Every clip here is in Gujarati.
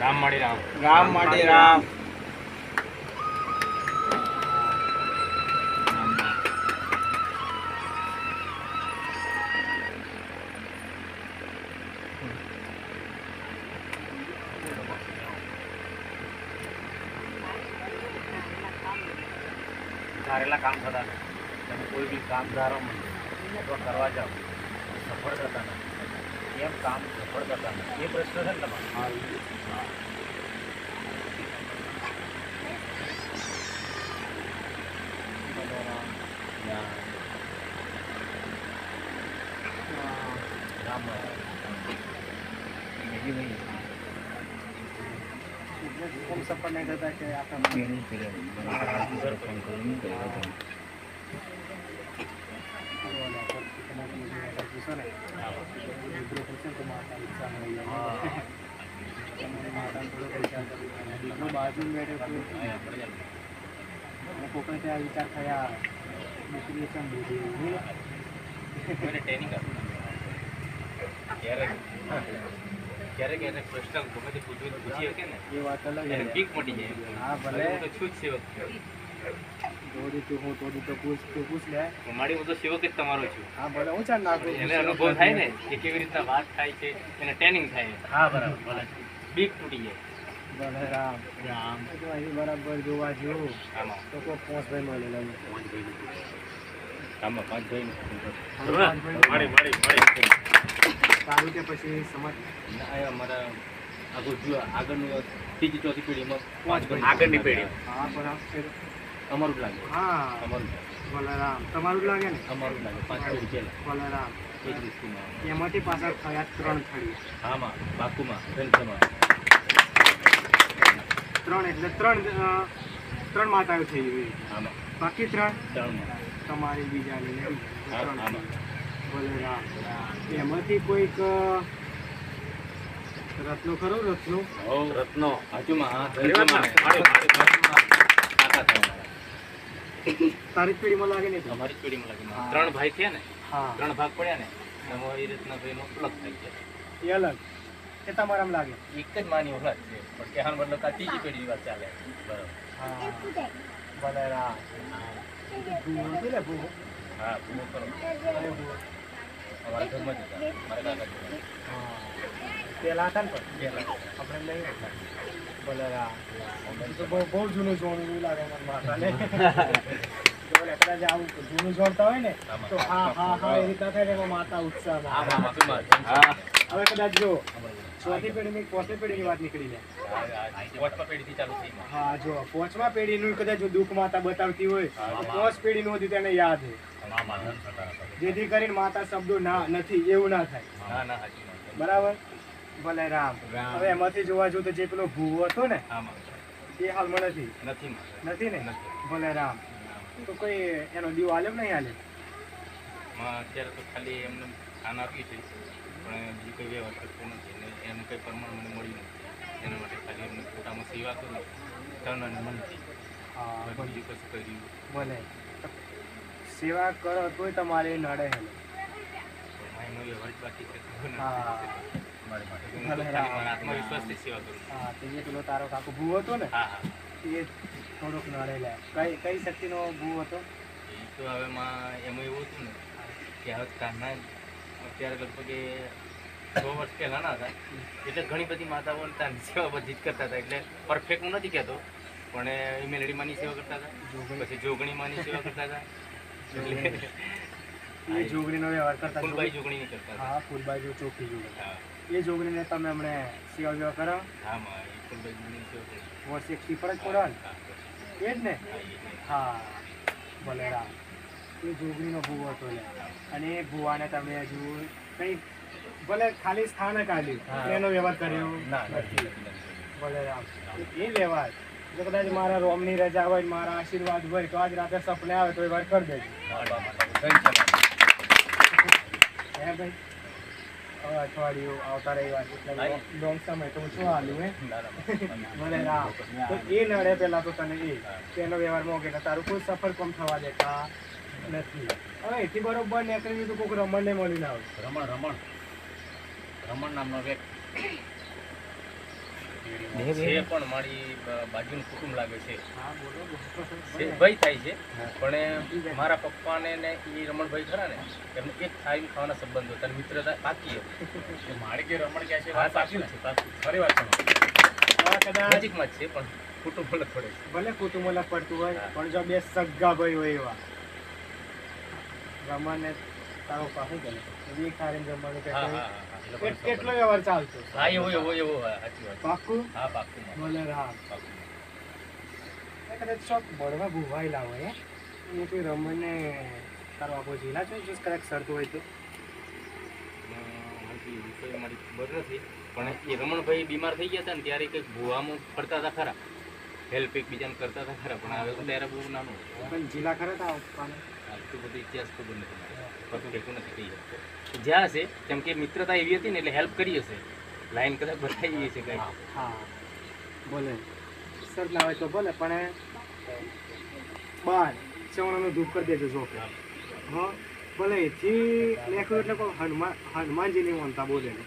રામ માડી રામ રામ માટે રામ ધારેલા કામ થતા નથી. તમે કોઈ બી કામ ધારો મને કરવા જાઓ. સફળ થતા નથી. એમ કામ સફળ થતા નથી એ પ્રશ્ન છે ને તમારો રામ બીજી નહીં એમ સફળ નહીં થતા ત્યાં વિચાર થયા દીકરી કેમ બોલી ટ્રેનિંગ ક્યારેક ક્યારેક એને પ્રશ્ન ગમે તે પૂછવું પૂછી શકે ને એ વાત અલગ છે. મટી જાય હા, ભલે. હું તો છું જ સેવક થોડી તું હું થોડી તો પૂછ તું પૂછ લે. મારી હું તો સેવક જ તમારો છું. હા ભલે હું ચાલ નાખું. એને અનુભવ થાય ને કે કેવી રીતના વાત થાય છે એને ટ્રેનિંગ થાય. હા બરાબર ભલે. બીક તૂટી જાય. ભલે રામ. રામ. તો અહીં બરાબર જોવા જેવું. તો કોઈ પાંચ ભાઈ. આમાં પાંચ ભાઈ પાંચ ભાઈ મારી મારી મારી સારું કે પછી સમજ. અમારા આગળ આગળનું ત્રીજી ચોથી પેઢીમાં પાંચ. આગળની પેઢી. હા બરાબર. અમારું લાગે હા અમારું જ લાગે. ભલે રામ તમારું લાગે ને? અમારું લાગે. પાંચ પેઢી પહેલા એક વસ્તુમાં એમાંથી પાછા થયા ત્રણ થડી. હામાં બાકુમાં ગ્રંથમાં. ત્રણ એટલે ત્રણ ત્રણ માતાઓ થઈ ગઈ આમાં બાકી ત્રણ? ત્રણ તમારી બીજાની ને હા, ત્રણ. આમાં. રામ એમાંથી કોઈક રત્નો ખરો રત્નો? રત્નો. હાજુમાં હા તારી પેઢીમાં લાગે ને? તો? અમારી પેઢીમાં લાગે. ત્રણ ભાઈ થયા ને ત્રણ ભાગ પડ્યા ને એમાં એ રીતના ભાઈનો અલગ થઈ ગયા એ અલગ. એ તમારામાં લાગે? એક જ માની ઓળખ છે પણ કહેવાનો મતલબ કે આ ત્રીજી પેઢીની વાત ચાલે. બરાબર. હા. ભૂવો છે ને ભૂવો હા પૂરો કરો અમારા ઘરમાં જ હતા મારા દાદા હા. પેલા હતા ને પણ આપણે નહીં હતા ભલે તો બહુ બહુ જૂનું એવું લાગે મને માતાને. કદાચ આવું જૂનું જોડતા હોય ને તો હા હા હા એ રીતના થાય એમાં માતા હવે કદાચ જો ચોથી પેઢીની વાત નીકળી જાય. હા જો પોચમા પેઢીનું કદાચ જો દુઃખ માતા બતાવતી હોય પોચ પેઢીનું હતું તેને યાદ હોય. જેથી કરીને માતા શબ્દો ના નથી એવું ના થાય. બરાબર? ભલે રામ. હવે એમાંથી જોવા જો તો જે પેલો ભૂવો હતો ને આમાં. એ હાલમાં નથી. નથી નથી ને. ભલે રામ. તો કોઈ એનો દીવો હાલે નહીં હાલે અત્યારે તો ખાલી એમને ખાન આપ્યું છે પણ બીજી કોઈ વ્યવહાર કરતો નથી એનું કંઈ પ્રમાણ મને મળ્યું નથી. એના માટે ખાલી એમને પોતામાં સેવા કરું તન અને મનથી બીજું કશું કર્યું ભલે. સેવા કરો તોય તમારે નડે હેલો. એનો વ્યવહાર બાકી છે. આત્મવિશ્વાસથી સેવા કરું. હા તે જે પેલો તારો કાકો ભૂવો હતો ને હા હા. એ થોડોક નડે કઈ કઈ શક્તિનો ભૂવો હતો? તો હવે માં એમાં એવું હતું ને કે હવે કાના અત્યારે લગભગ એ વર્ષ પહેલા હતા. એટલે ઘણી બધી માતાઓ તાની સેવા બધી જ કરતા હતા. એટલે પરફેક્ટ હું નથી કહેતો પણ એ મેલડી માની સેવા કરતા હતા. પછી જોગણી માની સેવા કરતા હતા. એટલે એ જોગણીનો વ્યવહાર કરતા ફૂલબાઈ જોગણી- કરતા હા ફૂલબાઈ જો ચોખ્ખી જોગણી. એ જોગણીને તમે હમણે સેવા વ્યવહાર કરો હા ફૂલબાઈ જોગણી સેવા વર્ષ એક ટીપર જ પડો ને? એ જ ને? હા, ભલે રામ એ જોગણીનો ભૂવો હતો અને એ ભૂવાને તમે હજુ કંઈ ભલે ખાલી સ્થાનક આપ્યું હા. એનો વ્યવહાર કર્યો? નથી. ભલે રામ એ વ્યવહાર. જો કદાચ મારા રોમની રજા હોય મારા આશીર્વાદ હોય તો આજ રાતે સપને આવે તો એ વાર કરી દેજો મારવા માટે ઘણી સમાન. હે ભાઈ? હવે અઠવાડિયું આવતા રવિવાર લોંગ સમય તો શું હાલું હે? રામ તો એ નડે પેલા તો તને એ. તેનો વ્યવહાર મોકે તારું કોઈ સફર કમ થવા દેતા નથી. હવે એથી બરોબર નીકળી તો કોઈક રમણને મળીને આવે રમણ રમણ. રમણ નામનો વ્યક્તિ. છે પણ મારી બાજુનું કુટુંબ લાગે છે. હા બોલો છે ભાઈ થાય છે. પણ મારા પપ્પાને ને એ રમણભાઈ ખરા ને એમને એક થાળી ખાવાના સંબંધો હતા મિત્રતા પાકી હતી મારે કે રમણ ક્યાં છે વાત પાકી છે પાકી ખરી વાત છે નજીકમાં જ છે પણ કુટુંબ અલગ પડે છે ભલે અલગ પડતું હોય પણ જો બે સગા ભાઈ હોય એવા રમાને તારો પાસે એ ખારે જમવાનું કે એ કેટ- કેટલો વ્યવહાર ચાલતો? હા એવો એવો એવો સાચી વાત પાકું હા પાકું બોલે કદાચ ચોક બળવા હોય હે. એ કોઈ રમણને તારો આપો જિલ્લા છે જો કદાચ શરત હોય તો? મારી ખબર નથી પણ એ રમણભાઈ બીમાર થઈ ગયા હતા ને ત્યારે કંઈક ભૂવામાં ફરતા હતા ખરા. હેલ્પ એકબીજાને કરતા હતા ખરા પણ હવે ત્યારે બહુ નાનું હતો. પણ જિલ્લા ખરા તા પપ્પાને? આટલું બધું ઇતિહાસ ખબર નથી મારે. પરફેક્ટ નથી કહી શકતો જ્યાં હશે કેમ કે મિત્રતા એવી હતી ને એટલે હેલ્પ કરી હશે. લાઈન કદાચ બતાવી હશે કંઈ હા બોલે. સર ના હોય તો ભલે પણ બાર ચવણાનું ધૂપ કરી દેજો જો હા. ભલે એથી લેખો એટલે કોઈ હનુમાન હનુમાનજીની માનતા બોલે. ને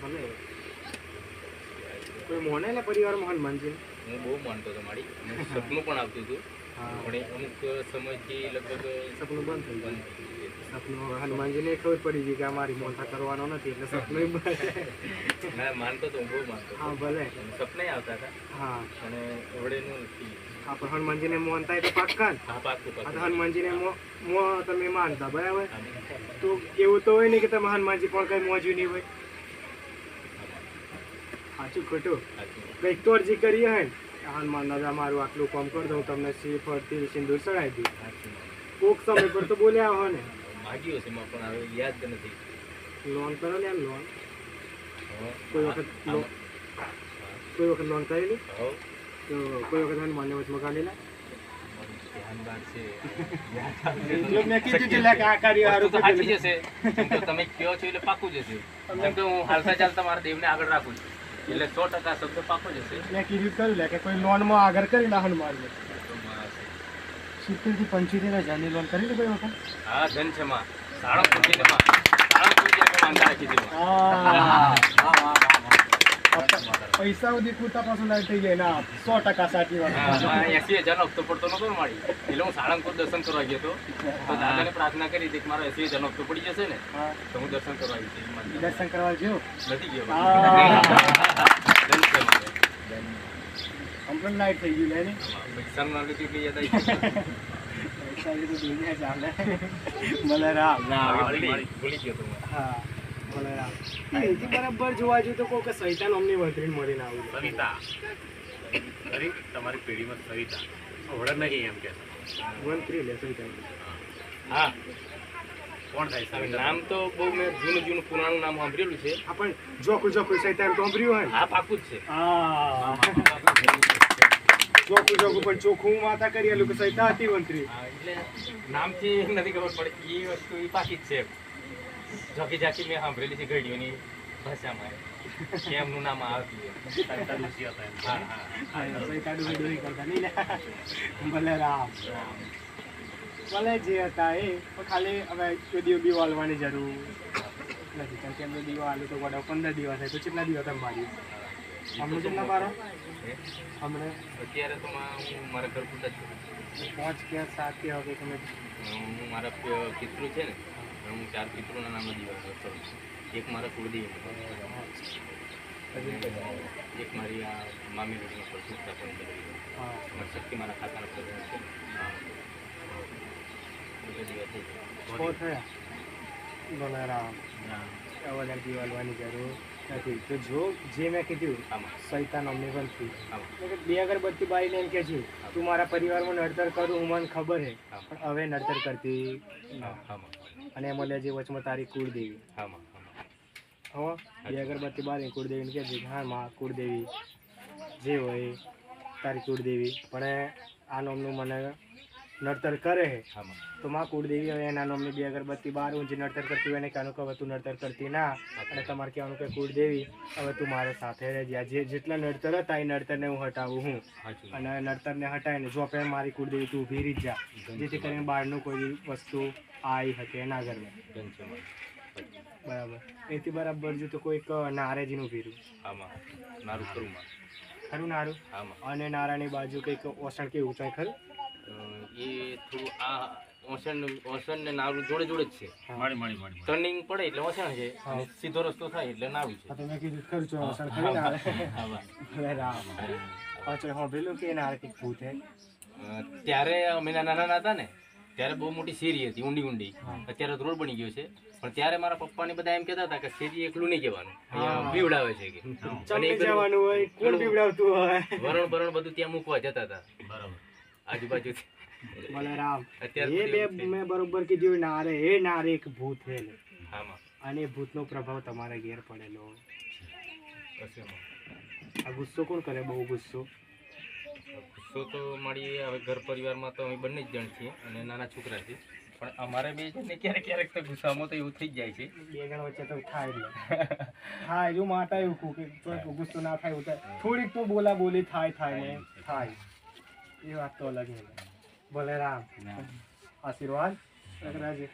ભલે કોઈ મોને ને પરિવારમાં હનુમાનજી? હું બહુ માનતો હતો મારી. સપનું પણ આવતું હતું. પણ અમુક સમયથી લગભગ સપનું બંધ થઈ ગયું. સપનું હનુમાનજીને ખબર પડી ગઈ કે આ મારી મોટા કરવાનો નથી એટલે સપનું ના માનતો તો બહુ માનતો હા ભલે. અને સપનાય આવતા હતા. હા. અને એવડેનું નથી. હા પણ હનુમાનજીને મોનતા એ તો પાક્કા હા પાકું આ તો પાકું હનુમાનજીને મો મો તમે માનતા બરાબર? તો એવું તો હોય ને કે તમે હનુમાનજી પણ કઈ મોજ્યું નહીં હોય. સાચું ખોટું. કંઈક તો અરજી કરી હે. ને નજા મારું આટલું કામ કરી દઉં તમને સી ફરતી સિંદૂર ચડાવી દઉં. કોક સમય પર તો બોલ્યા હો ને. માગ્યું હશે પણ હવે યાદ નથી. લોન કરો ને લોન. કોઈ વખત કોઈ વખત લોન કરેલી? તો કોઈ વખત મને વચમાં કાઢેલા? તો તમે કહો છો એટલે પાકું જશે. હું હાલતા ચાલતા મારા દેવને આગળ રાખું છું. એટલે સો ટકા શબ્દ પાકો જશે. મેં કીધું કર્યું લે કે કોઈ લોનમાં આગળ કરી લે મારી સિત્તેરથી પંચોતેર હજારની લોન કરી કોઈ વખત હા ધન છે માં. સાડા માં. જઈને માંગતા રાખી દીધું પૈસા સુધી પૂરતા પાછું લાઈટ થઈ જાય ના સો ટકા સાચી વાત. એસી હજારનો હપ્તો પડતો નતો ને મારી. એટલે હું સાળંગપુર દર્શન કરવા ગયો હતો. તો દાદાને પ્રાર્થના કરી હતી કે મારો એસી હજારનો હપ્તો પડી જશે ને તો હું દર્શન કરવા આવી હતી દર્શન કરવા ગયો? નથી ગયો. કમ્પ્લેન લાઈટ થઈ ગયું લેની પૈસા ના લીધી કે યાદ આવી પૈસા લીધું દુનિયા ચાલે. મને રામ ના ભૂલી ગયો તો હું. હા એથી બરાબર જોવા જોઈએ તો કોઈ સહિતા સૈતાન અમને મળીને આવું સવિતા? અરે તમારી પેઢીમાં સવિતા. ઓળખ નહીં એમ કે. લે હા. કોણ થાય હવે સવિતા? નામ તો બહુ મેં જૂનું જૂનું પુરાણું નામ સાંભળેલું છે. હા પણ જોકું જોકું સૈતાન તો સાંભળ્યું હોય? હા પાકું જ છે. હા. જોકું જોકું પણ ચોખ્ખું માતા કરી આલું કે સૈતા હતી વંત્રી એટલે નામથી નથી ખબર પડે એ વસ્તુ એ પાકી જ છે જોકી જાકી મેં સાંભળેલી છે ઘડીઓની ભાષામાં. એમનું નામ આવતું ભલે જે હતા એ પણ ખાલી હવે કોઈ દીવ બીવ હાલવાની જરૂર નથી. કારણ કે એમનો દીવો હાલું તો વડા પંદર દિવસ થાય તો કેટલા દિવસ તમે મારી હમણાં કેટલા મારો હમણાં? અત્યારે તો હું મારા ઘર પૂરતા છું. પાંચ કે સાત કે હવે તમે હું મારા પિતૃ છે ને. હું ચાર પિત્રોના નામે દિવસ કરું છું. એક મારા કુળદી એક મારી આ મામી રોડનો પ્રતિષ્ઠા પણ કરી હા મારી શક્તિ મારા ખાતાના પ્રધાન છે. હા. બધા દિવસ થઈ ગયા. છ થયા. ભલે રામ. હા. હવે વધારે દીવો હાલવાની જરૂર નથી. તો જો જે મેં કીધું સૈતાન અમને બનતી આમાં. બે અગરબત્તી બાળીને એમ કે છે તું મારા પરિવારમાં નડતર કરું હું મને ખબર છે પણ હવે નડતર કરતી. હા, અને એમાં લેજે વચમાં તારી કુળદેવી. આમાં બે અગરબત્તી બારી કુળદેવીને કહેજે કે હા માં કુળદેવી જે હોય તારી કુળદેવી. પણ આ નામનું મને નડતર કરે છે તો માં કુળદેવી હવે એના નામની બે અગરબત્તી બાર હું જે નડતર કરતી હોય એને કહેવાનું કે હવે તું નડતર કરતી ના. અને તમારે કહેવાનું કે કુળદેવી હવે તું મારે સાથે રહેજે. જે જેટલા નડતર હતા એ નડતરને હું હટાવું હું. અને નડતરને હટાવીને જો આપણે મારી કુળદેવી તું ઊભી રહી જ. જા જેથી કરીને બહારનું કોઈ વસ્તુ આવી શકે એના ઘરમાં. બરાબર. એથી બરાબર જો તો કોઈક નારેજીનું ભીરું આમાં નારું ખરું નારું? અને નારાની બાજુ કંઈક ઓસણ કે ઊંચાઈ ખરું? એ થોડું આ ઓસન ઓસન ને નારું જોડે જોડે જ છે. મળી મળી મળી ટર્નિંગ પડે એટલે ઓસણ છે સીધો રસ્તો થાય એટલે નાવી છે. હા તો મેં કીધું ખર્ચો ઓસણ ખરી ના પાછળ સાંભળેલું કે ના કંઈક ભૂત હે? ત્યારે અમે નાના નાના હતા ને ત્યારે બહુ મોટી શેરી હતી ઊંડી ઊંડી. અત્યારે રોડ બની ગયો છે. પણ ત્યારે મારા પપ્પાને બધા એમ કહેતા હતા કે શેરી એકલું નહીં કહેવાનું બીવડાવે છે કે. અને ચમકે એ પેલું જવાનું હોય કોણ બીવડાવતું હોય? વરણ બરણ બધું ત્યાં મૂકવા જતા હતા. બરાબર. આજુબાજુ બલરામ એ બે મેં બરોબર કીધું નારે એ નારે એક ભૂત હે અને ભૂતનો પ્રભાવ તમારા ઘેર પડેલો. આ ગુસ્સો કોણ કરે? બહુ ગુસ્સો. ગુસ્સો તો મારી હવે ઘર પરિવારમાં તો અમે બંને જ જણ છીએ અને નાના છોકરા છે પણ અમારે બે જણને ક્યારેક ક્યારેક તો ગુસ્સામાં તો એવું થઈ જ જાય છે. બે જણ વચ્ચે તો થાય નહીં. થાય જો માતા એવું કે ગુસ્સો ના થાય એવું થાય. થોડીક તો બોલા બોલી થાય થાય ને. થાય. એ વાત તો અલગ ભલે રામ. આશીર્વાદ. રાજી.